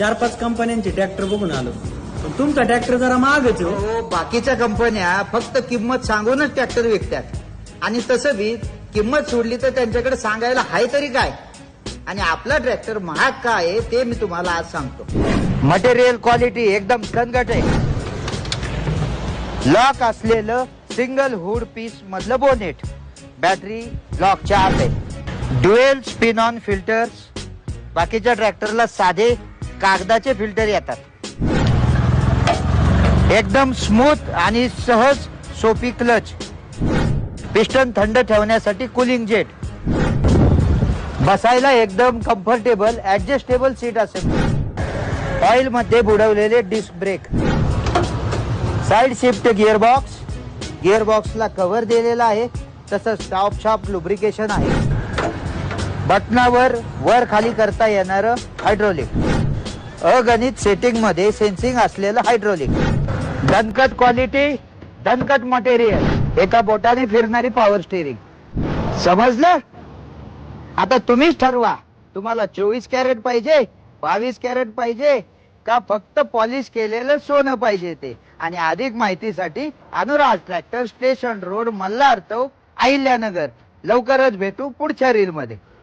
चार पाच कंपन्यांचे ट्रॅक्टर बघून आलो. पण तुमचा ट्रॅक्टर जरा महागच हो. हो बाकीच्या कंपन्या फक्त किंमत सांगूनच ट्रॅक्टर विकतात. आणि तसं बी किंमत सोडली तर त्यांच्याकडे सांगायला हाय तरी काय? आणि आपला ट्रॅक्टर महाग काय आहे ते मी तुम्हाला आज सांगतो. मटेरियल क्वालिटी एकदम सनगट आहे. लॉक असलेलं सिंगल हुड पीस मधलं बोनेट. बॅटरी लॉक चार्ज आहे. ड्युएल स्पिन ऑन फिल्टर्स बाकीच्या ट्रॅक्टरला साधे कागदाचे फिल्टर येतात. एकदम स्मूथ आणि सहज सोपी क्लच पिस्टन थंड ठेवण्यासाठी कूलिंग जेट बसायला एकदम कम्फर्टेबल ऍडजस्टेबल सीट असेल. ऑइलमध्ये बुडवलेले disc brake side shift gearbox गिअरबॉक्सला cover दिलेला आहे. तसंच स्टॉप शॉप लुब्रिकेशन आहे. बटनावर वर खाली करता येणार हायड्रोलिक अगणित सेटिंगमध्ये सेन्सिंग असलेलं हायड्रोलिक दणकट क्वालिटी दणकट मटेरियल एका बोटाने फिरणारी पॉवर स्टेरिंग समजलं? आता तुम्हीच ठरवा. तुम्हाला चोवीस कॅरेट पाहिजे बावीस कॅरेट पाहिजे का फक्त पॉलिश केलेलं सोनं पाहिजे ते? आणि अधिक माहितीसाठी Anurag tractor station road Malhar Chowk Ahilyanagar. लवकरच भेटू पुढच्या रील मध्ये.